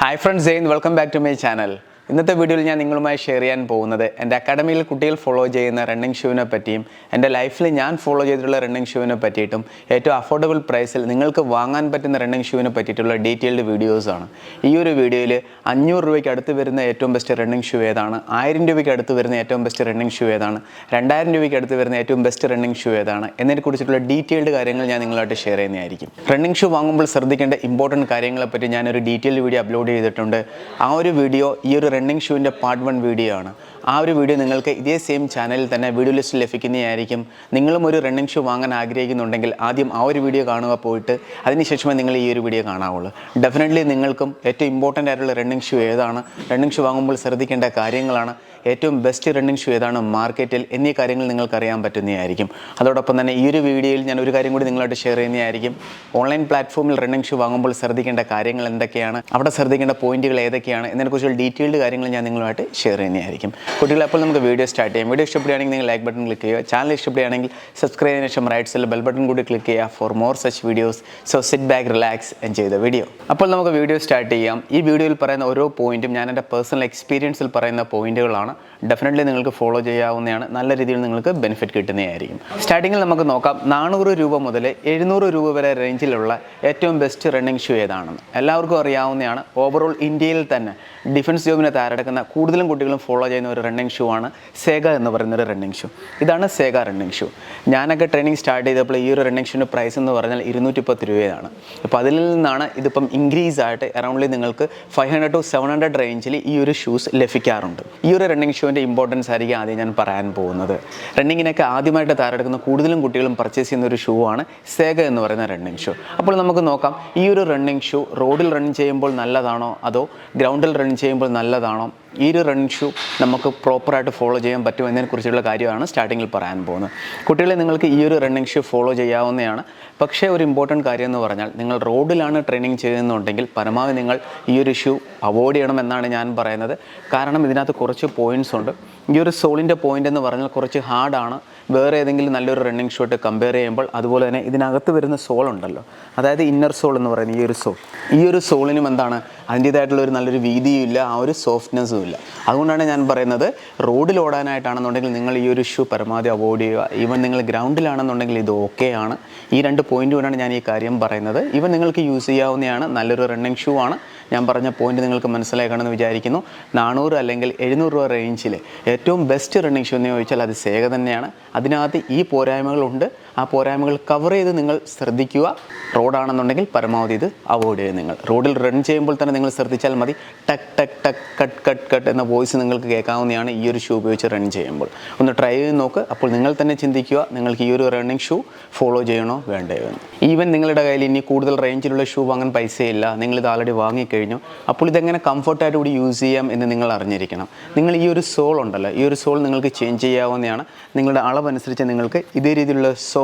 hi friends Jain welcome back to my channel ഇന്നത്തെ വീഡിയോയിൽ ഞാൻ നിങ്ങളുമായി ഷെയർ ചെയ്യാൻ പോകുന്നത് എന്റെ അക്കാഡമിയിൽ കുട്ടികൾ ഫോളോ ചെയ്യുന്ന റണ്ണിങ് ഷൂവിനെ പറ്റിയും എന്റെ ലൈഫിൽ ഞാൻ ഫോളോ ചെയ്തിട്ടുള്ള റണ്ണിങ് ഷൂവിനെ പറ്റിയിട്ടും ഏറ്റവും അഫോർഡബിൾ പ്രൈസിൽ നിങ്ങൾക്ക് വാങ്ങാൻ പറ്റുന്ന റണ്ണിങ് ഷൂവിനെ പറ്റിയിട്ടുള്ള ഡീറ്റെയിൽഡ് വീഡിയോസാണ് ഈ ഒരു വീഡിയോയിൽ അഞ്ഞൂറ് രൂപയ്ക്ക് അടുത്ത് വരുന്ന ഏറ്റവും ബെസ്റ്റ് റണ്ണിങ് ഷൂ ഏതാണ് ആയിരം രൂപയ്ക്ക് അടുത്ത് വരുന്ന ഏറ്റവും ബെസ്റ്റ് റണ്ണിങ് ഷൂ ഏതാണ് രണ്ടായിരം രൂപയ്ക്ക് അടുത്ത് വരുന്ന ഏറ്റവും ബെസ്റ്റ് റണ്ണിങ് ഷൂ ഏതാണ് എന്നതിനെ കുറിച്ചിട്ടുള്ള ഡീറ്റെയിൽഡ് കാര്യങ്ങൾ ഞാൻ നിങ്ങളായിട്ട് ഷെയർ ചെയ്യുന്നതായിരിക്കും. റണ്ണിങ് ഷൂ വാങ്ങുമ്പോൾ ശ്രദ്ധിക്കേണ്ട ഇമ്പോർട്ടന്റ് കാര്യങ്ങളെപ്പറ്റി ഞാനൊരു ഡീറ്റെയിൽഡ് വീഡിയോ അപ്ലോഡ് ചെയ്തിട്ടുണ്ട്. ആ ഒരു വീഡിയോ ഈ ഒരു റണ്ണിങ് ഷൂവിന്റെ പാർട്ട് വൺ വീഡിയോ ആണ്. ആ ഒരു വീഡിയോ നിങ്ങൾക്ക് ഇതേ സെയിം ചാനലിൽ തന്നെ വീഡിയോ ലിസ്റ്റിൽ ലഭിക്കുന്നതായിരിക്കും. നിങ്ങളും ഒരു റണ്ണിങ് ഷൂ വാങ്ങാൻ ആഗ്രഹിക്കുന്നുണ്ടെങ്കിൽ ആദ്യം ആ ഒരു വീഡിയോ കാണുക പോയിട്ട് അതിനുശേഷമേ നിങ്ങൾ ഈ ഒരു വീഡിയോ കാണാവുള്ളൂ. ഡെഫിനറ്റ്ലി നിങ്ങൾക്കും ഏറ്റവും ഇമ്പോർട്ടന്റ് ആയിട്ടുള്ള റണ്ണിങ് ഷൂ ഏതാണ്? റണ്ണിങ് ഷൂ വാങ്ങുമ്പോൾ ശ്രദ്ധിക്കേണ്ട കാര്യങ്ങളാണ്. ഏറ്റവും ബെസ്റ്റ് റണ്ണിങ് ഷൂ ഏതാണ്? മാർക്കറ്റിൽ എന്നീ കാര്യങ്ങൾ നിങ്ങൾക്ക് അറിയാൻ പറ്റുന്നതായിരിക്കും. അതോടൊപ്പം തന്നെ ഈ ഒരു വീഡിയോയിൽ ഞാൻ ഒരു കാര്യം കൂടി നിങ്ങളായിട്ട് ഷെയർ ചെയ്യുന്നതായിരിക്കും. ഓൺലൈൻ പ്ലാറ്റ്ഫോമിൽ റണ്ണിങ് ഷൂ വാങ്ങുമ്പോൾ ശ്രദ്ധിക്കേണ്ട കാര്യങ്ങൾ എന്തൊക്കെയാണ്? അവിടെ ശ്രദ്ധിക്കേണ്ട പോയിന്റുകൾ ഏതൊക്കെയാണ്? എന്നതിനെക്കുറിച്ചുള്ള ഡീറ്റെയിൽഡ് കാര്യങ്ങൾ ഞാൻ നിങ്ങളുമായിട്ട് ഷെയർ ചെയ്യുന്നതായിരിക്കും. കുട്ടികളെ അപ്പോൾ നമുക്ക് വീഡിയോ സ്റ്റാർട്ട് ചെയ്യാം. വീഡിയോ ഇഷ്ടപ്പെടുകയാണെങ്കിൽ നിങ്ങൾ ലൈക്ക് ബട്ടൺ ക്ലിക്ക് ചെയ്യുക. ചാനൽ ഇഷ്ടപ്പെടുകയാണെങ്കിൽ സബ്സ്ക്രൈബ് ചെയ്തതിനു ശേഷം റൈറ്റ് സൈഡിൽ ബെൽ ബട്ടൺ കൂടി ക്ലിക്ക് ചെയ്യുക for more such videos so sit back relax enjoy the video അപ്പോൾ നമുക്ക് വീഡിയോ സ്റ്റാർട്ട് ചെയ്യാം. ഈ വീഡിയോയിൽ പറയുന്ന ഓരോ പോയിന്റും ഞാൻ എന്റെ പേഴ്സണൽ എക്സ്പീരിയൻസിൽ പറയുന്ന പോയിന്റുകളാണ് ഡെഫിനറ്റ്ലി നിങ്ങൾക്ക് ഫോളോ ചെയ്യാവുന്നതാണ്. നല്ല രീതിയിൽ നിങ്ങൾക്ക് ബെനിഫിറ്റ് കിട്ടുന്നതായിരിക്കും. സ്റ്റാർട്ടിങ്ങിൽ നമുക്ക് നോക്കാം. നാനൂറ് രൂപ മുതൽ എഴുന്നൂറ് രൂപ വരെ റേഞ്ചിലുള്ള ഏറ്റവും ബെസ്റ്റ് റണ്ണിങ് ഷൂ ഏതാണെന്ന്. എല്ലാവർക്കും അറിയാവുന്നതാണ്. ഓവറോൾ ഇന്ത്യയിൽ തന്നെ ഡിഫൻസ് ജോബിനെ തയ്യാറെടുക്കുന്ന കൂടുതലും കുട്ടികളും ഫോളോ ചെയ്യുന്ന ഒരു റണ്ണിങ് ഷൂ ആണ് സേഗ എന്ന് പറയുന്ന ഒരു റണ്ണിങ് ഷൂ ഇതാണ് സേഗ റണ്ണിങ് ഷൂ ഞാനൊക്കെ ട്രെയിനിങ് സ്റ്റാർട്ട് ചെയ്തപ്പോൾ ഈ ഒരു റണ്ണിങ് ഷൂവിന്റെ പ്രൈസ് എന്ന് പറഞ്ഞാൽ ഇരുന്നൂറ്റി പത്ത് രൂപയാണ്. അപ്പോൾ അതിൽ നിന്നാണ് ഇതിപ്പം ഇൻക്രീസ് ആയിട്ട് അറൗണ്ട്ലി നിങ്ങൾക്ക് five hundred to seven hundred റേഞ്ചിൽ ഈ ഒരു ഷൂസ് ലഭിക്കാറുണ്ട്. ഈ ഒരു റണ്ണിങ് ഷൂവിന്റെ ഇമ്പോർട്ടൻസ് ആയിരിക്കും ആദ്യം ഞാൻ പറയാൻ പോകുന്നത്. റണ്ണിങ്ങിനൊക്കെ ആദ്യമായിട്ട് തയ്യാറെടുക്കുന്ന കൂടുതലും കുട്ടികളും പർച്ചേസ് ചെയ്യുന്ന ഒരു ഷൂ ആണ് സേഗ എന്ന് പറയുന്ന റണ്ണിങ് ഷൂ അപ്പോൾ നമുക്ക് നോക്കാം ഈ ഒരു റണ്ണിങ് ഷൂ റോഡിൽ റൺ ചെയ്യുമ്പോൾ നല്ലതാണോ അതോ ഗ്രൗണ്ടിൽ റൺ ചെയ്യുമ്പോൾ നല്ലതാണോ? ഈ ഒരു റൺ ഷൂ നമുക്ക് പ്രോപ്പറായിട്ട് ഫോളോ ചെയ്യാൻ പറ്റും എന്നതിനെക്കുറിച്ചുള്ള കാര്യമാണ് സ്റ്റാർട്ടിങ്ങിൽ പറയാൻ പോകുന്നത്. കുട്ടികളെ നിങ്ങൾക്ക് ഈ ഒരു റണ്ണിങ് ഷൂ ഫോളോ ചെയ്യാവുന്നതാണ്. പക്ഷേ ഒരു ഇമ്പോർട്ടന്റ് കാര്യം എന്ന് പറഞ്ഞാൽ നിങ്ങൾ റോഡിലാണ് ട്രെയിനിങ് ചെയ്യുന്നുണ്ടെങ്കിൽ പരമാവധി നിങ്ങൾ ഈ ഒരു ഷൂ അവോയ്ഡ് ചെയ്യണമെന്നാണ് ഞാൻ പറയുന്നത്. കാരണം ഇതിനകത്ത് കുറച്ച് പോയിന്റ്സ് ഉണ്ട്. ഈ ഒരു സോളിന്റെ പോയിന്റ് എന്ന് പറഞ്ഞാൽ കുറച്ച് ഹാർഡാണ് വേറെ ഏതെങ്കിലും നല്ലൊരു റണ്ണിങ് ഷൂട്ട് കമ്പയർ ചെയ്യുമ്പോൾ അതുപോലെ തന്നെ ഇതിനകത്ത് വരുന്ന സോൾ ഉണ്ടല്ലോ. അതായത് ഇന്നർ സോൾ എന്ന് പറയുന്നത് ഈ ഒരു സോൾ ഈ ഒരു സോളിനും എന്താണ്? അതിന്റേതായിട്ടുള്ള ഒരു നല്ലൊരു വീതിയും ഇല്ല. ആ ഒരു സോഫ്റ്റ്നെസ്സും ഇല്ല. അതുകൊണ്ടാണ് ഞാൻ പറയുന്നത് റോഡിൽ ഓടാനായിട്ടാണെന്നുണ്ടെങ്കിൽ നിങ്ങൾ ഈ ഒരു ഇഷ്യൂ പരമാവധി അവോയ്ഡ് ചെയ്യുക. ഈവൻ നിങ്ങൾ ഗ്രൗണ്ടിലാണെന്നുണ്ടെങ്കിൽ ഇത് ഓക്കെ ആണ്. ഈ രണ്ട് പോയിന്റ് കൊണ്ടാണ് ഞാൻ ഈ കാര്യം പറയുന്നത്. ഇവ നിങ്ങൾക്ക് യൂസ് ചെയ്യാവുന്നതാണ്. നല്ലൊരു റണ്ണിങ് ഷൂ ആണ്. ഞാൻ പറഞ്ഞ പോയിന്റ് നിങ്ങൾക്ക് മനസ്സിലാക്കണമെന്ന് വിചാരിക്കുന്നു. നാനൂറ് അല്ലെങ്കിൽ എഴുന്നൂറ് രൂപ റേഞ്ചിൽ ഏറ്റവും ബെസ്റ്റ് റണ്ണിങ് ഷൂ എന്ന് ചോദിച്ചാൽ അത് സേഗ തന്നെയാണ്. അതിനകത്ത് ഈ പോരായ്മകളുണ്ട് ആ പോരായ്മകൾ കവർ ചെയ്ത് നിങ്ങൾ ശ്രദ്ധിക്കുക. റോഡാണെന്നുണ്ടെങ്കിൽ പരമാവധി ഇത് അവോയ്ഡ് ചെയ്യുക നിങ്ങൾ. റോഡിൽ റൺ ചെയ്യുമ്പോൾ തന്നെ നിങ്ങൾ ശ്രദ്ധിച്ചാൽ മതി. ടക്ക് ടക്ക് ടക്ക് കട്ട് കട്ട് കട്ട് എന്ന വോയിസ് നിങ്ങൾക്ക് കേൾക്കാവുന്നതാണ് ഈ ഒരു ഷൂ ഉപയോഗിച്ച് റൺ ചെയ്യുമ്പോൾ. ഒന്ന് ട്രൈ ചെയ്ത് നോക്ക്. അപ്പോൾ നിങ്ങൾ തന്നെ ചിന്തിക്കുക നിങ്ങൾക്ക് ഈ ഒരു റണ്ണിങ് ഷൂ ഫോളോ ചെയ്യണോ വേണ്ടയോ എന്ന്. ഈവൻ നിങ്ങളുടെ കയ്യിൽ ഇനി കൂടുതൽ റേഞ്ചിലുള്ള ഷൂ വാങ്ങാൻ പൈസയില്ല. നിങ്ങളിത് ആൾറെഡി വാങ്ങിക്കഴിഞ്ഞു. അപ്പോൾ ഇതെങ്ങനെ കംഫർട്ടായിട്ട് കൂടി യൂസ് ചെയ്യാം എന്ന് നിങ്ങൾ അറിഞ്ഞിരിക്കണം. നിങ്ങൾ ഈ ഒരു സോൾ ഉണ്ടല്ലോ. ഈ ഒരു സോൾ നിങ്ങൾക്ക് ചേഞ്ച് ചെയ്യാവുന്നതാണ്. നിങ്ങളുടെ അളവനുസരിച്ച് നിങ്ങൾക്ക് ഇതേ രീതിയിലുള്ള സോൾ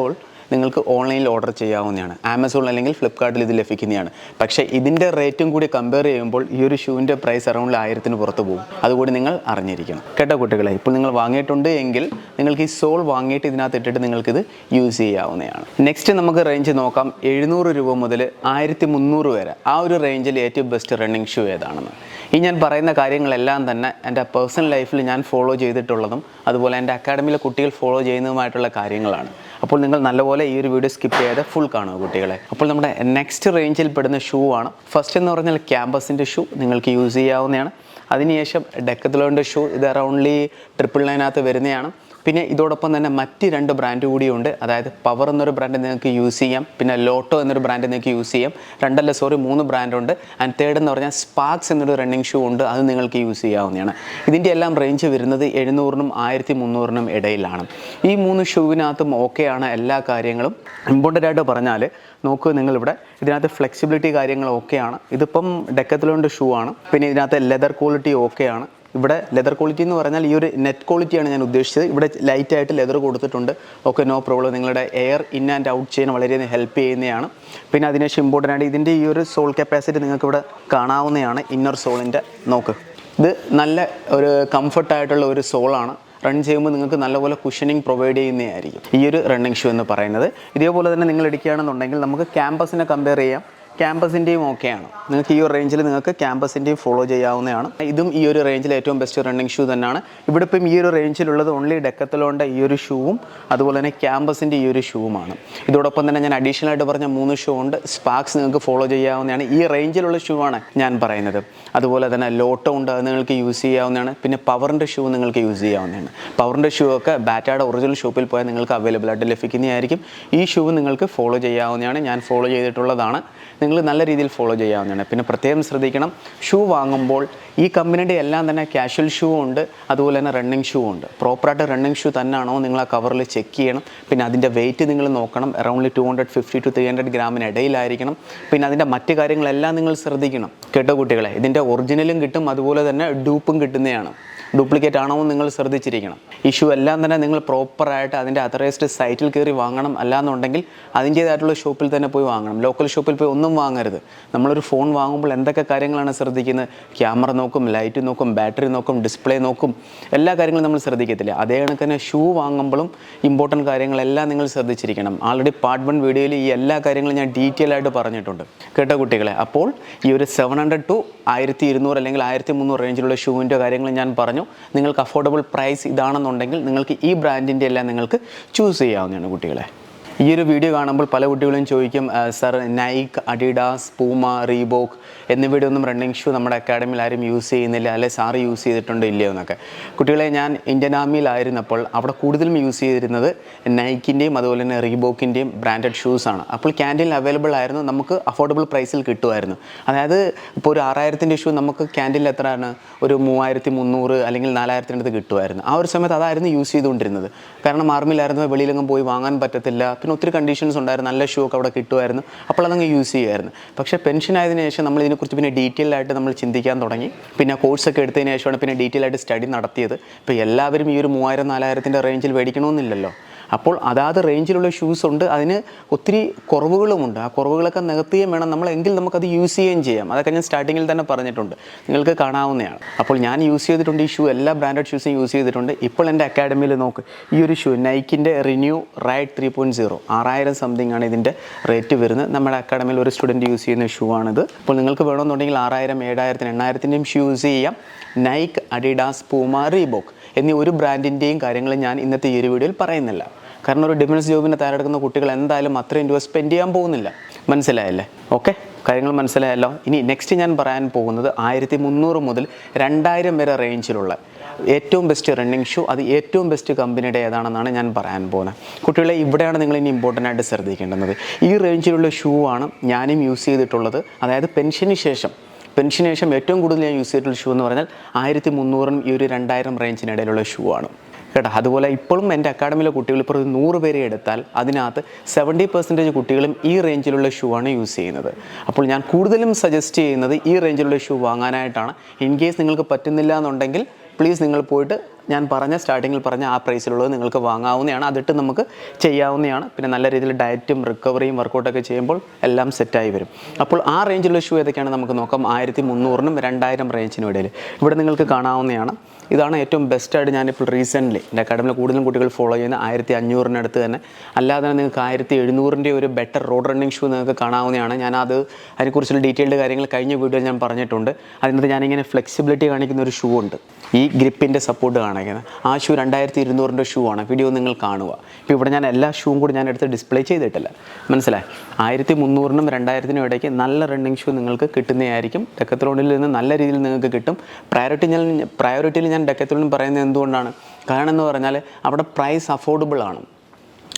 നിങ്ങൾക്ക് ഓൺലൈനിൽ ഓർഡർ ചെയ്യാവുന്നതാണ്. ആമസോൺ അല്ലെങ്കിൽ ഫ്ലിപ്കാർട്ടിൽ ഇത് ലഭിക്കുന്നതാണ്. പക്ഷേ ഇതിന്റെ റേറ്റും കൂടി കമ്പയർ ചെയ്യുമ്പോൾ ഈ ഒരു ഷൂവിന്റെ പ്രൈസ് അറൗണ്ട് ആയിരത്തിന് പുറത്ത് പോകും. അതുകൂടി നിങ്ങൾ അറിഞ്ഞിരിക്കണം. കേട്ടോ കുട്ടികളെ ഇപ്പോൾ നിങ്ങൾ വാങ്ങിയിട്ടുണ്ട് എങ്കിൽ നിങ്ങൾക്ക് ഈ സോൾ വാങ്ങിയിട്ട് ഇതിനകത്ത് ഇട്ടിട്ട് നിങ്ങൾക്കിത് യൂസ് ചെയ്യാവുന്നതാണ്. നെക്സ്റ്റ് നമുക്ക് റേഞ്ച് നോക്കാം. എഴുന്നൂറ് രൂപ മുതൽ ആയിരത്തി മുന്നൂറ് വരെ. ആ ഒരു റേഞ്ചിൽ ഏറ്റവും ബെസ്റ്റ് റണ്ണിങ് ഷൂ ഏതാണെന്ന്. ഈ ഞാൻ പറയുന്ന കാര്യങ്ങളെല്ലാം തന്നെ എന്റെ പേഴ്സണൽ ലൈഫിൽ ഞാൻ ഫോളോ ചെയ്തിട്ടുള്ളതും അതുപോലെ എന്റെ അക്കാഡമിയിലെ കുട്ടികൾ ഫോളോ ചെയ്യുന്നതുമായിട്ടുള്ള കാര്യങ്ങളാണ്. അപ്പോൾ നിങ്ങൾ നല്ലപോലെ ഈ ഒരു വീഡിയോ സ്കിപ്പ് ചെയ്യാതെ ഫുൾ കാണുക കുട്ടികളെ. അപ്പോൾ നമ്മുടെ നെക്സ്റ്റ് റേഞ്ചിൽ പെടുന്ന ഷൂ ആണ്. ഫസ്റ്റ് എന്ന് പറഞ്ഞാൽ ക്യാമ്പസിന്റെ ഷൂ നിങ്ങൾക്ക് യൂസ് ചെയ്യാവുന്നതാണ്. അതിനുശേഷം ഡെക്കത്തിലോന്റെ ഷൂ ഇത് അറൗണ്ട്ലി ട്രിപ്പിൾ നയനകത്ത് വരുന്നതാണ്. പിന്നെ ഇതോടൊപ്പം തന്നെ മറ്റ് രണ്ട് ബ്രാൻഡ് കൂടിയുണ്ട്. അതായത് പവർ എന്നൊരു ബ്രാൻഡ് നിങ്ങൾക്ക് യൂസ് ചെയ്യാം. പിന്നെ ലോട്ടോ എന്നൊരു ബ്രാൻഡ് നിങ്ങൾക്ക് യൂസ് ചെയ്യാം. രണ്ടല്ല സോറി മൂന്ന് ബ്രാൻഡുണ്ട് ആൻഡ് തേർഡ് എന്ന് പറഞ്ഞാൽ സ്പാർക്സ് എന്നൊരു റണ്ണിങ് ഷൂ ഉണ്ട്. അത് നിങ്ങൾക്ക് യൂസ് ചെയ്യാവുന്നതാണ്. ഇതിന്റെ എല്ലാം റേഞ്ച് വരുന്നത് എഴുന്നൂറിനും ആയിരത്തി മുന്നൂറിനും ഇടയിലാണ്. ഈ മൂന്ന് ഷൂവിനകത്തും ഓക്കെയാണ് എല്ലാ കാര്യങ്ങളും. ഇമ്പോർട്ടന്റ് ആയിട്ട് പറഞ്ഞാൽ നോക്കൂ നിങ്ങളിവിടെ. ഇതിനകത്ത് ഫ്ലെക്സിബിലിറ്റി കാര്യങ്ങൾ ഓക്കെയാണ് ഇതിപ്പം ഡെക്കത്തിലോണ്ട് ഷൂ ആണ്. പിന്നെ ഇതിനകത്ത് ലെതർ ക്വാളിറ്റി ഓക്കെയാണ് ഇവിടെ ലെതർ ക്വാളിറ്റി എന്ന് പറഞ്ഞാൽ ഈ ഒരു നെറ്റ് ക്വാളിറ്റിയാണ് ഞാൻ ഉദ്ദേശിച്ചത്. ഇവിടെ ലൈറ്റായിട്ട് ലെതർ കൊടുത്തിട്ടുണ്ട്. ഓക്കെ നോ പ്രോബ്ലം നിങ്ങളുടെ എയർ ഇൻ ആൻഡ് ഔട്ട് ചെയ്യാൻ വളരെയധികം ഹെൽപ്പ് ചെയ്യുന്നതാണ്. പിന്നെ അതിനുശേഷം ഇമ്പോർട്ടന്റ് ആയിട്ട് ഇതിന്റെ ഈ ഒരു സോൾ കപ്പാസിറ്റി നിങ്ങൾക്ക് ഇവിടെ കാണാവുന്നതാണ് ഇന്നർ സോളിന്റെ നോക്ക്. ഇത് നല്ല ഒരു കംഫർട്ടായിട്ടുള്ള ഒരു സോളാണ് റൺ ചെയ്യുമ്പോൾ നിങ്ങൾക്ക് നല്ലപോലെ കുഷനിങ് പ്രൊവൈഡ് ചെയ്യുന്നതായിരിക്കും. ഈ ഒരു റണ്ണിങ് ഷൂ എന്ന് പറയുന്നത്. ഇതേപോലെ തന്നെ നിങ്ങൾ എടുക്കുകയാണെന്നുണ്ടെങ്കിൽ നമുക്ക് ക്യാമ്പസിനെ കമ്പയർ ചെയ്യാം. ക്യാമ്പസിന്റെയും ഓക്കെയാണ് നിങ്ങൾക്ക് ഈ ഒരു റേഞ്ചിൽ നിങ്ങൾക്ക് ക്യാമ്പസിന്റെയും ഫോളോ ചെയ്യാവുന്നതാണ്. ഇതും ഈ ഒരു റേഞ്ചിൽ ഏറ്റവും ബെസ്റ്റ് റണ്ണിങ് ഷൂ തന്നെയാണ്. ഇവിടെ ഇപ്പം ഈ ഒരു റേഞ്ചിലുള്ളത് ഓൺലി ഡെക്കത്തലോന്റെ ഈ ഒരു ഷൂവും അതുപോലെ തന്നെ ക്യാമ്പസിന്റെ ഈ ഒരു ഷൂവുമാണ് ഇതോടൊപ്പം തന്നെ ഞാൻ അഡീഷണൽ ആയിട്ട് പറഞ്ഞ മൂന്ന് ഷൂ ഉണ്ട്. സ്പാക്സ് നിങ്ങൾക്ക് ഫോളോ ചെയ്യാവുന്നതാണ്. ഈ റേഞ്ചിലുള്ള ഷൂ ആണ് ഞാൻ പറയുന്നത്. അതുപോലെ തന്നെ ലോട്ടോ ഉണ്ട് അത് നിങ്ങൾക്ക് യൂസ് ചെയ്യാവുന്നതാണ്. പിന്നെ പവറിന്റെ ഷൂ നിങ്ങൾക്ക് യൂസ് ചെയ്യാവുന്നതാണ്. പവറിന്റെ ഷൂ ഒക്കെ ബാറ്റയുടെ ഒറിജിനൽ ഷോപ്പിൽ പോയാൽ നിങ്ങൾക്ക് അവൈലബിൾ ആയിട്ട് ലഭിക്കുന്നതായിരിക്കും. ഈ ഷൂ നിങ്ങൾക്ക് ഫോളോ ചെയ്യാവുന്നതാണ്. ഞാൻ ഫോളോ ചെയ്തിട്ടുള്ളതാണ്. നിങ്ങൾ നല്ല രീതിയിൽ ഫോളോ ചെയ്യാവുന്നതാണ്. പിന്നെ പ്രത്യേകം ശ്രദ്ധിക്കണം ഷൂ വാങ്ങുമ്പോൾ ഈ കമ്പനിയുടെ എല്ലാം തന്നെ കാഷ്വൽ ഷൂ ഉണ്ട് അതുപോലെ തന്നെ റണ്ണിങ് ഷൂ ഉണ്ട്. പ്രോപ്പറായിട്ട് റണ്ണിങ് ഷൂ തന്നെയാണോ നിങ്ങൾ ആ കവറിൽ ചെക്ക് ചെയ്യണം. പിന്നെ അതിന്റെ വെയിറ്റ് നിങ്ങൾ നോക്കണം around two hundred fifty to three hundred ഗ്രാമിന് ഇടയിലായിരിക്കണം. പിന്നെ അതിന്റെ മറ്റ് കാര്യങ്ങളെല്ലാം നിങ്ങൾ ശ്രദ്ധിക്കണം. കേട്ടോ കുട്ടികളെ ഇതിന്റെ ഒറിജിനലും കിട്ടും അതുപോലെ തന്നെ ഡൂപ്പും കിട്ടുന്നതാണ്. ഡ്യൂപ്ലിക്കേറ്റ് ആണോ എന്ന് നിങ്ങൾ ശ്രദ്ധിച്ചിരിക്കണം. ഇഷ്യൂ എല്ലാം തന്നെ നിങ്ങൾ പ്രോപ്പറായിട്ട് അതിന്റെ അതറൈസ്ഡ് സൈറ്റിൽ കയറി വാങ്ങണം അല്ലാന്നുണ്ടെങ്കിൽ അതിന്റേതായിട്ടുള്ള ഷോപ്പിൽ തന്നെ പോയി വാങ്ങണം. ലോക്കൽ ഷോപ്പിൽ പോയി ഒന്നും വാങ്ങരുത്. നമ്മളൊരു ഫോൺ വാങ്ങുമ്പോൾ എന്തൊക്കെ കാര്യങ്ങളാണ് ശ്രദ്ധിക്കുന്നത്? ക്യാമറ നോക്കും ലൈറ്റ് നോക്കും ബാറ്ററി നോക്കും ഡിസ്പ്ലേ നോക്കും. എല്ലാ കാര്യങ്ങളും നമ്മൾ ശ്രദ്ധിക്കത്തില്ല. അതേ കണക്ക് തന്നെ ഷൂ വാങ്ങുമ്പോഴും ഇമ്പോർട്ടന്റ് കാര്യങ്ങളെല്ലാം നിങ്ങൾ ശ്രദ്ധിച്ചിരിക്കണം. ആൾറെഡി പാർട്ട് വൺ വീഡിയോയിൽ ഈ എല്ലാ കാര്യങ്ങളും ഞാൻ ഡീറ്റെയിൽ ആയിട്ട് പറഞ്ഞിട്ടുണ്ട്. കേട്ടോ കുട്ടികളെ? അപ്പോൾ ഈ ഒരു സെവൻ ഹൺഡ്രഡ് ടു ആയിരത്തി ഇരുന്നൂറ് അല്ലെങ്കിൽ ആയിരത്തി മുന്നൂറ് റേഞ്ചിലുള്ള ഷൂവിന്റെ കാര്യങ്ങൾ ഞാൻ പറഞ്ഞു നിങ്ങൾക്ക് അഫോർഡബിൾ പ്രൈസ് ഇതാണെന്നുണ്ടെങ്കിൽ നിങ്ങൾക്ക് ഈ ബ്രാൻഡിന്റെ എല്ലാം നിങ്ങൾക്ക് ചൂസ് ചെയ്യാവുന്നതാണ് കുട്ടികളെ. ഈ ഒരു വീഡിയോ കാണുമ്പോൾ പല കുട്ടികളും ചോദിക്കും sir Nike Adidas Puma Reebok എന്നിവയുടെ ഒന്നും റണ്ണിങ് ഷൂ നമ്മുടെ അക്കാഡമിയിൽ ആരും യൂസ് ചെയ്യുന്നില്ല അല്ലെ? സാറ് യൂസ് ചെയ്തിട്ടുണ്ടോ ഇല്ലയോ എന്നൊക്കെ. കുട്ടികളെ ഞാൻ ഇന്ത്യൻ ആർമിയിലായിരുന്നപ്പോൾ അവിടെ കൂടുതലും യൂസ് ചെയ്തിരുന്നത് നൈക്കിന്റെയും അതുപോലെ തന്നെ റീബോക്കിന്റെയും ബ്രാൻഡഡ് ഷൂസാണ് അപ്പോൾ ക്യാന്റീനിൽ അവൈലബിൾ ആയിരുന്നു. നമുക്ക് അഫോർഡബിൾ പ്രൈസിൽ കിട്ടുമായിരുന്നു. അതായത് ഇപ്പോൾ ഒരു ആറായിരത്തിന്റെ ഷൂ നമുക്ക് ക്യാന്റീനിൽ എത്രയാണ് ഒരു മൂവായിരത്തി മുന്നൂറ് അല്ലെങ്കിൽ നാലായിരത്തിന്റെ അടുത്ത് കിട്ടുമായിരുന്നു. ആ ഒരു സമയത്ത് അതായിരുന്നു യൂസ് ചെയ്തുകൊണ്ടിരുന്നത്. കാരണം ആർമിയിലായിരുന്നു വെളിയിലെങ്ങും പോയി വാങ്ങാൻ പറ്റത്തില്ല. പിന്നെ ഒത്തിരി കണ്ടീഷൻസ് ഉണ്ടായിരുന്നു. നല്ല ഷൂ ഒക്കെ അവിടെ കിട്ടുമായിരുന്നു. അപ്പോൾ അതങ്ങ് യൂസ് ചെയ്യുമായിരുന്നു. പക്ഷേ പെൻഷൻ ആയതിനു ശേഷം നമ്മൾ ഇതിനെക്കുറിച്ച് പിന്നെ ഡീറ്റെയിൽ ആയിട്ട് നമ്മൾ ചിന്തിക്കാൻ തുടങ്ങി. പിന്നെ കോഴ്സൊക്കെ എടുത്തതിന് ശേഷമാണ് പിന്നെ ഡീറ്റെയിൽ ആയിട്ട് സ്റ്റഡി നടത്തിയത്. ഇപ്പോൾ എല്ലാവരും ഈ ഒരു മൂവായിരം നാലായിരത്തിന്റെ റേഞ്ചിൽ മേടിക്കണമെന്നില്ലല്ലോ. അപ്പോൾ അതാത് റേഞ്ചിലുള്ള ഷൂസ് ഉണ്ട്. അതിന് ഒത്തിരി കുറവുകളുമുണ്ട്. ആ കുറവുകളൊക്കെ നികത്തുകയും വേണം. നമ്മൾ എങ്കിൽ നമുക്കത് യൂസ് ചെയ്യുകയും ചെയ്യാം. അതൊക്കെ ഞാൻ സ്റ്റാർട്ടിങ്ങിൽ തന്നെ പറഞ്ഞിട്ടുണ്ട്. നിങ്ങൾക്ക് കാണാവുന്നതാണ്. അപ്പോൾ ഞാൻ യൂസ് ചെയ്തിട്ടുണ്ട് ഈ ഷൂ എല്ലാ ബ്രാൻഡഡ് ഷൂസും യൂസ് ചെയ്തിട്ടുണ്ട്. ഇപ്പോൾ എന്റെ അക്കാഡമിയിൽ നോക്ക്. ഈ ഒരു shoe നൈക്കിന്റെ renew ride three point zero ആറായിരം സംതിങ് ആണ് ഇതിന്റെ റേറ്റ് വരുന്നത്. നമ്മുടെ അക്കാഡമിയിൽ ഒരു സ്റ്റുഡന്റ് യൂസ് ചെയ്യുന്ന ഷൂ ആണിത്. അപ്പോൾ നിങ്ങൾക്ക് വേണമെന്നുണ്ടെങ്കിൽ ആറായിരം ഏഴായിരത്തിന് എണ്ണായിരത്തിന്റെയും ഷൂ യൂസ് ചെയ്യാം. നൈക്ക് അഡിഡാസ് പൂമ റീബോക്ക് എന്നീ ഒരു ബ്രാൻഡിന്റെയും കാര്യങ്ങൾ ഞാൻ ഇന്നത്തെ ഈ ഒരു വീഡിയോയിൽ പറയുന്നില്ല. കാരണം ഒരു ഡിഫൻസ് ജോബിന് തയ്യാറെടുക്കുന്ന കുട്ടികൾ എന്തായാലും അത്രയും രൂപ സ്പെൻഡ് ചെയ്യാൻ പോകുന്നില്ല. മനസ്സിലായല്ലേ? ഓക്കെ കാര്യങ്ങൾ മനസ്സിലായല്ലോ? ഇനി നെക്സ്റ്റ് ഞാൻ പറയാൻ പോകുന്നത് ആയിരത്തി മുന്നൂറ് മുതൽ രണ്ടായിരം വരെ റേഞ്ചിലുള്ള ഏറ്റവും ബെസ്റ്റ് റണ്ണിങ് ഷൂ അത് ഏറ്റവും ബെസ്റ്റ് കമ്പനിയുടെ ഏതാണെന്നാണ് ഞാൻ പറയാൻ പോകുന്നത്. കുട്ടികളെ ഇവിടെയാണ് നിങ്ങൾ ഇനി ഇമ്പോർട്ടന്റ് ആയിട്ട് ശ്രദ്ധിക്കേണ്ടത് ഈ റേഞ്ചിലുള്ള ഷൂ ആണ് ഞാനും യൂസ് ചെയ്തിട്ടുള്ളത്. അതായത് പെൻഷന് ശേഷം പെൻഷന് ശേഷം ഏറ്റവും കൂടുതൽ ഞാൻ യൂസ് ചെയ്തിട്ടുള്ള ഷൂ എന്ന് പറഞ്ഞാൽ ആയിരത്തി മുന്നൂറും ഈ ഒരു രണ്ടായിരം റേഞ്ചിനിടയിലുള്ള ഷൂ ആണ്. കേട്ടോ? അതുപോലെ ഇപ്പോഴും എന്റെ അക്കാഡമിയിലെ കുട്ടികൾ ഇപ്പോൾ ഒരു നൂറ് പേരെ എടുത്താൽ അതിനകത്ത് സെവന്റി പെർസെന്റേജ് കുട്ടികളും ഈ റേഞ്ചിലുള്ള ഷൂ ആണ് യൂസ് ചെയ്യുന്നത്. അപ്പോൾ ഞാൻ കൂടുതലും സജസ്റ്റ് ചെയ്യുന്നത് ഈ റേഞ്ചിലുള്ള ഷൂ വാങ്ങാനായിട്ടാണ്. ഇൻ കേസ് നിങ്ങൾക്ക് പറ്റുന്നില്ല എന്നുണ്ടെങ്കിൽ പ്ലീസ് നിങ്ങൾ പോയിട്ട് ഞാൻ പറഞ്ഞ സ്റ്റാർട്ടിങ്ങിൽ പറഞ്ഞ ആ പ്രൈസിലുള്ളത് നിങ്ങൾക്ക് വാങ്ങാവുന്നതാണ്. അതിട്ട് നമുക്ക് ചെയ്യാവുന്നതാണ്. പിന്നെ നല്ല രീതിയിൽ ഡയറ്റും റിക്കവറിയും വർക്കൗട്ടൊക്കെ ചെയ്യുമ്പോൾ എല്ലാം സെറ്റായി വരും. അപ്പോൾ ആ റേഞ്ചിലുള്ള ഷൂ ഏതൊക്കെയാണ് നമുക്ക് നോക്കാം. ആയിരത്തി മുന്നൂറിനും രണ്ടായിരം റേഞ്ചിനും ഇടയിൽ. ഇവിടെ നിങ്ങൾക്ക് കാണാവുന്നതാണ്. ഇതാണ് ഏറ്റവും ബെസ്റ്റായിട്ട് ഞാനിപ്പോൾ റീസെന്റ്ലി എന്റെ അക്കാഡമിയിൽ കൂടുതലും കുട്ടികൾ ഫോളോ ചെയ്യുന്ന ആയിരത്തി അഞ്ഞൂറിനടുത്ത് തന്നെ. അല്ലാതെ തന്നെ നിങ്ങൾക്ക് ആയിരത്തി എഴുന്നൂറിന്റെ ഒരു ബെറ്റർ റോഡ് റണ്ണിങ് ഷൂ നിങ്ങൾക്ക് കാണാവുന്നതാണ്. ഞാനത് അത് അതിനെക്കുറിച്ചുള്ള ഡീറ്റെയിൽഡ് കാര്യങ്ങൾ കഴിഞ്ഞ വീഡിയോയിൽ ഞാൻ പറഞ്ഞിട്ടുണ്ട്. അതിനകത്ത് ഞാനിങ്ങനെ ഫ്ലെക്സിബിലിറ്റി കാണിക്കുന്ന ഒരു ഷൂ ഉണ്ട്. ഈ ഗ്രിപ്പിന്റെ സപ്പോർട്ട് കാണിക്കുന്നത്. ആ ഷൂ രണ്ടായിരത്തി ഇരുന്നൂറിന്റെ ഷൂ ആണ്. വീഡിയോ നിങ്ങൾ കാണുക. ഇപ്പോൾ ഇവിടെ ഞാൻ എല്ലാ ഷൂവും കൂടി ഞാൻ എടുത്ത് ഡിസ്പ്ലേ ചെയ്തിട്ടില്ല. മനസ്സിലായി? ആയിരത്തി മുന്നൂറിനും രണ്ടായിരത്തിനും ഇടയ്ക്ക് നല്ല റണ്ണിങ് ഷൂ നിങ്ങൾക്ക് കിട്ടുന്നതായിരിക്കും. ഡെക്കത്രോണിൽ നിന്ന് നല്ല രീതിയിൽ നിങ്ങൾക്ക് കിട്ടും. പ്രയോറിറ്റി ഞാൻ പ്രയോറിറ്റിയിൽ ഞാൻ ഡെക്കത്രോണിൽ പറയുന്നത് എന്തുകൊണ്ടാണ്? കാരണം എന്ന് പറഞ്ഞാൽ അവിടെ പ്രൈസ് അഫോർഡബിൾ ആണ്.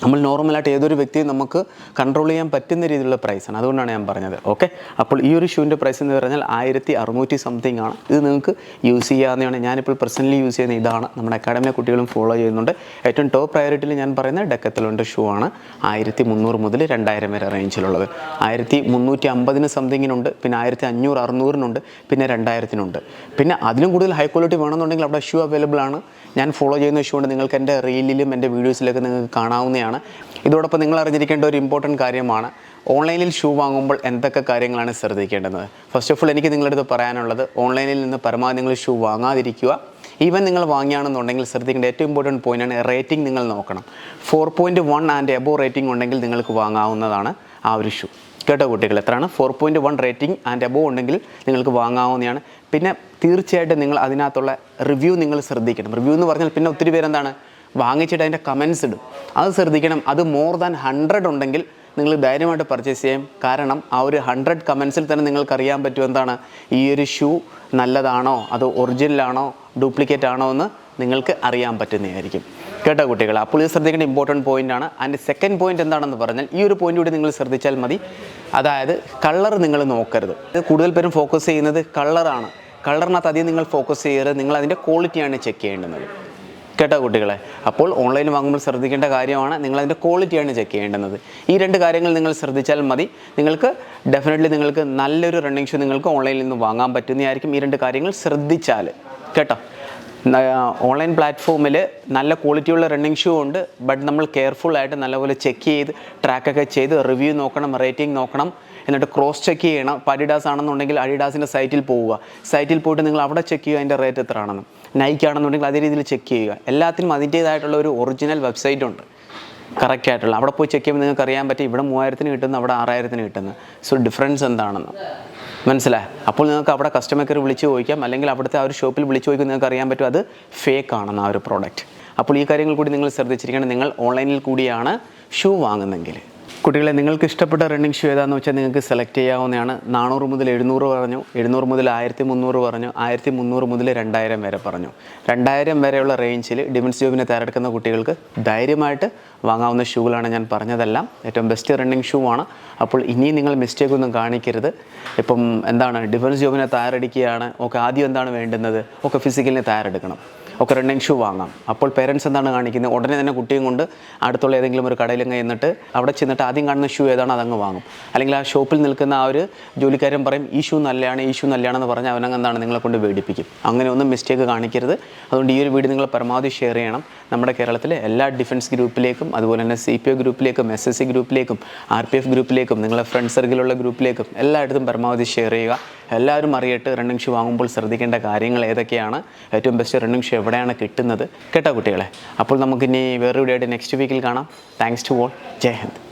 നമ്മൾ നോർമലായിട്ട് ഏതൊരു വ്യക്തിയും നമുക്ക് കൺട്രോൾ ചെയ്യാൻ പറ്റുന്ന രീതിയിലുള്ള പ്രൈസാണ് അതുകൊണ്ടാണ് ഞാൻ പറഞ്ഞത്. ഓക്കെ അപ്പോൾ ഈ ഒരു ഷൂവിന്റെ പ്രൈസ് എന്ന് പറഞ്ഞാൽ ആയിരത്തി അറുന്നൂറ്റി സംതിങ് ആണ്. ഇത് നിങ്ങൾക്ക് യൂസ് ചെയ്യാവുന്നതാണ്. ഞാനിപ്പോൾ പ്രസന്റ്ലി യൂസ് ചെയ്യുന്ന ഇതാണ്. നമ്മുടെ അക്കാഡമിയിലെ കുട്ടികളും ഫോളോ ചെയ്യുന്നുണ്ട്. ഏറ്റവും ടോപ്പ് പ്രയോറിറ്റിയിൽ ഞാൻ പറയുന്ന ഡെക്കത്തലോന്റെ ഷൂ ആണ്. ആയിരത്തി മുന്നൂറ് മുതൽ രണ്ടായിരം വരെ റേഞ്ചിലുള്ളത് ആയിരത്തി മുന്നൂറ്റി അമ്പതിന് സംതിങ്ങിനുണ്ട് പിന്നെ ആയിരത്തി അഞ്ഞൂറ് അറുന്നൂറിനുണ്ട് പിന്നെ രണ്ടായിരത്തിനുണ്ട് പിന്നെ അതിലും കൂടുതൽ ഹൈ ക്വാളിറ്റി വേണമെന്നുണ്ടെങ്കിൽ അവിടെ ഷൂ അവൈലബിൾ ആണ്. ഞാൻ ഫോളോ ചെയ്യുന്ന ഇഷ്യൂ ഉണ്ട് നിങ്ങൾക്ക് എന്റെ റീലിലും എന്റെ വീഡിയോസിലൊക്കെ നിങ്ങൾക്ക് കാണാവുന്നതാണ്. ഇതോടൊപ്പം നിങ്ങൾ അറിഞ്ഞിരിക്കേണ്ട ഒരു ഇമ്പോർട്ടന്റ് കാര്യമാണ്. ഓൺലൈനിൽ ഷൂ വാങ്ങുമ്പോൾ എന്തൊക്കെ കാര്യങ്ങളാണ് ശ്രദ്ധിക്കേണ്ടത്? ഫസ്റ്റ് ഓഫ് ഓൾ എനിക്ക് നിങ്ങളുടെ അടുത്ത് പറയാനുള്ളത് ഓൺലൈനിൽ നിന്ന് പരമാവധി നിങ്ങൾ ഷൂ വാങ്ങാതിരിക്കുക. ഈവൻ നിങ്ങൾ വാങ്ങിയാണെന്നുണ്ടെങ്കിൽ ശ്രദ്ധിക്കേണ്ട ഏറ്റവും ഇമ്പോർട്ടന്റ് പോയിന്റാണ് റേറ്റിംഗ് നിങ്ങൾ നോക്കണം. Four point one and above rating ഉണ്ടെങ്കിൽ നിങ്ങൾക്ക് വാങ്ങാവുന്നതാണ് ആ ഒരു ഷൂ കേട്ടോ കുട്ടികൾ എത്രയാണ്? Four point one rating and above ഉണ്ടെങ്കിൽ നിങ്ങൾക്ക് വാങ്ങാവുന്നതാണ്. പിന്നെ തീർച്ചയായിട്ടും നിങ്ങൾ അതിനകത്തുള്ള റിവ്യൂ നിങ്ങൾ ശ്രദ്ധിക്കണം. റിവ്യൂ എന്ന് പറഞ്ഞാൽ പിന്നെ ഒത്തിരി പേരെന്താണ്? വാങ്ങിച്ചിട്ട് അതിന്റെ കമൻസ് ഇടും. അത് ശ്രദ്ധിക്കണം. അത് മോർ ദാൻ ഹൺഡ്രഡ് ഉണ്ടെങ്കിൽ നിങ്ങൾ ധൈര്യമായിട്ട് പർച്ചേസ് ചെയ്യാം. കാരണം ആ ഒരു ഹൺഡ്രഡ് കമൻസിൽ തന്നെ നിങ്ങൾക്ക് അറിയാൻ പറ്റും എന്താണ്? ഈ ഒരു ഷൂ നല്ലതാണോ? അത് ഒറിജിനലാണോ ഡ്യൂപ്ലിക്കേറ്റ് ആണോ എന്ന് നിങ്ങൾക്ക് അറിയാൻ പറ്റുന്നതായിരിക്കും. കേട്ടോ കുട്ടികൾ അപ്പോൾ ഇത് ശ്രദ്ധിക്കേണ്ട ഇമ്പോർട്ടന്റ് പോയിന്റ് ആണ്. അതിന്റെ സെക്കൻഡ് പോയിന്റ് എന്താണെന്ന് പറഞ്ഞാൽ ഈ ഒരു പോയിന്റ് കൂടി നിങ്ങൾ ശ്രദ്ധിച്ചാൽ മതി. അതായത് കളർ നിങ്ങൾ നോക്കരുത്. കൂടുതൽ പേരും ഫോക്കസ് ചെയ്യുന്നത് കളറാണ് കളറിനകത്ത് അധികം നിങ്ങൾ ഫോക്കസ് ചെയ്യരുത്. നിങ്ങൾ അതിന്റെ ക്വാളിറ്റിയാണ് ചെക്ക് ചെയ്യേണ്ടുന്നത്. കേട്ടോ കുട്ടികളെ? അപ്പോൾ ഓൺലൈൻ വാങ്ങുമ്പോൾ ശ്രദ്ധിക്കേണ്ട കാര്യമാണ് നിങ്ങൾ അതിന്റെ ക്വാളിറ്റിയാണ് ചെക്ക് ചെയ്യേണ്ടുന്നത്. ഈ രണ്ട് കാര്യങ്ങൾ നിങ്ങൾ ശ്രദ്ധിച്ചാൽ മതി. നിങ്ങൾക്ക് ഡെഫിനറ്റ്ലി നിങ്ങൾക്ക് നല്ലൊരു റണ്ണിങ് ഷൂ നിങ്ങൾക്ക് ഓൺലൈനിൽ നിന്ന് വാങ്ങാൻ പറ്റുന്നതായിരിക്കും. ഈ രണ്ട് കാര്യങ്ങൾ ശ്രദ്ധിച്ചാൽ. കേട്ടോ? ഓൺലൈൻ പ്ലാറ്റ്ഫോമിൽ നല്ല ക്വാളിറ്റിയുള്ള റണ്ണിങ് ഷൂ ഉണ്ട്. ബട്ട് നമ്മൾ കെയർഫുൾ ആയിട്ട് നല്ലപോലെ ചെക്ക് ചെയ്ത് ട്രാക്കൊക്കെ ചെയ്ത് റിവ്യൂ നോക്കണം റേറ്റിംഗ് നോക്കണം. എന്നിട്ട് ക്രോസ് ചെക്ക് ചെയ്യണം. ഇപ്പോൾ അഡിഡാസ് ആണെന്നുണ്ടെങ്കിൽ അഡിഡാസിന്റെ സൈറ്റിൽ പോവുക. സൈറ്റിൽ പോയിട്ട് നിങ്ങൾ അവിടെ ചെക്ക് ചെയ്യുക അതിന്റെ റേറ്റ് എത്ര ആണെന്ന് നൈക്ക് ആണെന്നുണ്ടെങ്കിൽ അതേ രീതിയിൽ ചെക്ക് ചെയ്യുക. എല്ലാത്തിനും അതിന്റേതായിട്ടുള്ള ഒരു ഒറിജിനൽ വെബ്സൈറ്റ് ഉണ്ട്. കറക്റ്റ് ആയിട്ടുള്ള. അവിടെ പോയി ചെക്ക് ചെയ്യുമ്പോൾ നിങ്ങൾക്ക് അറിയാൻ പറ്റും ഇവിടെ മൂവായിരത്തിന് കിട്ടുന്നു അവിടെ ആറായിരത്തിന് കിട്ടുന്നു. സോ ഡിഫറൻസ് എന്താണെന്ന്. മനസ്സിലായി? അപ്പോൾ നിങ്ങൾക്ക് അവിടെ കസ്റ്റമർ കെയർ വിളിച്ച് ചോദിക്കാം. അല്ലെങ്കിൽ അവിടുത്തെ ആ ഒരു ഷോപ്പിൽ വിളിച്ച് ചോദിക്കും നിങ്ങൾക്ക് അറിയാൻ പറ്റും അത് ഫേക്ക് ആണെന്ന് ആ ഒരു പ്രോഡക്റ്റ് അപ്പോൾ ഈ കാര്യങ്ങൾ കൂടി നിങ്ങൾ ശ്രദ്ധിച്ചിരിക്കണം. നിങ്ങൾ ഓൺലൈനിൽ കൂടിയാണ് ഷൂ വാങ്ങുന്നെങ്കിൽ. കുട്ടികളെ നിങ്ങൾക്ക് ഇഷ്ടപ്പെട്ട റണ്ണിങ് ഷൂ ഏതാണെന്ന് വെച്ചാൽ നിങ്ങൾക്ക് സെലക്ട് ചെയ്യാവുന്നതാണ്. നാനൂറ് മുതൽ എഴുന്നൂറ് പറഞ്ഞു. എഴുന്നൂറ് മുതൽ ആയിരത്തി മുന്നൂറ് പറഞ്ഞു. ആയിരത്തി മുന്നൂറ് മുതൽ രണ്ടായിരം വരെ പറഞ്ഞു. രണ്ടായിരം വരെയുള്ള റേഞ്ചിൽ ഡിമൻസ് ജോബിനെ തയ്യാറെടുക്കുന്ന കുട്ടികൾക്ക് ധൈര്യമായിട്ട് വാങ്ങാവുന്ന ഷൂകളാണ് ഞാൻ പറഞ്ഞതെല്ലാം. ഏറ്റവും ബെസ്റ്റ് റണ്ണിങ് ഷൂ ആണ്. അപ്പോൾ ഇനിയും നിങ്ങൾ മിസ്റ്റേക്ക് ഒന്നും കാണിക്കരുത്. ഇപ്പം എന്താണ് ഡിഫൻസ് ജോബിനെ തയ്യാറെടുക്കുകയാണ്. ഒക്കെ ആദ്യം എന്താണ് വേണ്ടുന്നത്? ഒക്കെ ഫിസിക്കലിനെ തയ്യാറെടുക്കണം. ഒക്കെ റണ്ണിങ് ഷൂ വാങ്ങാം. അപ്പോൾ പേരൻസ് എന്താണ് കാണിക്കുന്നത്? ഉടനെ തന്നെ കുട്ടിയും കൊണ്ട് അടുത്തുള്ള ഏതെങ്കിലും ഒരു കടയിലും കഴിഞ്ഞിട്ട് അവിടെ ചെന്നിട്ട് ആദ്യം കാണുന്ന ഷൂ ഏതാണ്? അതങ്ങ് വാങ്ങും. അല്ലെങ്കിൽ ആ ഷോപ്പിൽ നിൽക്കുന്ന ആ ഒരു ജോലിക്കാരൻ പറയും ഈ ഷൂ നല്ലതാണ് ഈ ഷൂ നല്ലതാണെന്ന് പറഞ്ഞാൽ അവനങ്ങ് എന്താണ് നിങ്ങളെ കൊണ്ട് വേടിപ്പിക്കും. അങ്ങനെ ഒന്നും മിസ്റ്റേക്ക് കാണിക്കരുത്. അതുകൊണ്ട് ഈ ഒരു വീഡിയോ നിങ്ങൾ പരമാവധി ഷെയർ ചെയ്യണം. നമ്മുടെ കേരളത്തിലെ എല്ലാ ഡിഫൻസ് ഗ്രൂപ്പിലേക്കും അതുപോലെ തന്നെ സി പി ഒ ഗ്രൂപ്പിലേക്കും എസ് എസ് സി ഗ്രൂപ്പിലേക്കും ആർ പി എഫ് ഗ്രൂപ്പിലേക്കും നിങ്ങളുടെ ഫ്രണ്ട് സർക്കിളുള്ള ഗ്രൂപ്പിലേക്കും എല്ലായിടത്തും പരമാവധി ഷെയർ ചെയ്യുക. എല്ലാവരും അറിയിട്ട് റണ്ണിങ് ഷൂ വാങ്ങുമ്പോൾ ശ്രദ്ധിക്കേണ്ട കാര്യങ്ങൾ ഏതൊക്കെയാണ്? ഏറ്റവും ബെസ്റ്റ് റണ്ണിങ് ഷൂ എവിടെയാണ് കിട്ടുന്നത്? കേട്ടോ കുട്ടികളെ. അപ്പോൾ നമുക്കിനി വേറൊരു വീഡിയോ ആയിട്ട് നെക്സ്റ്റ് വീക്കിൽ കാണാം. Thanks to all Jai Hind.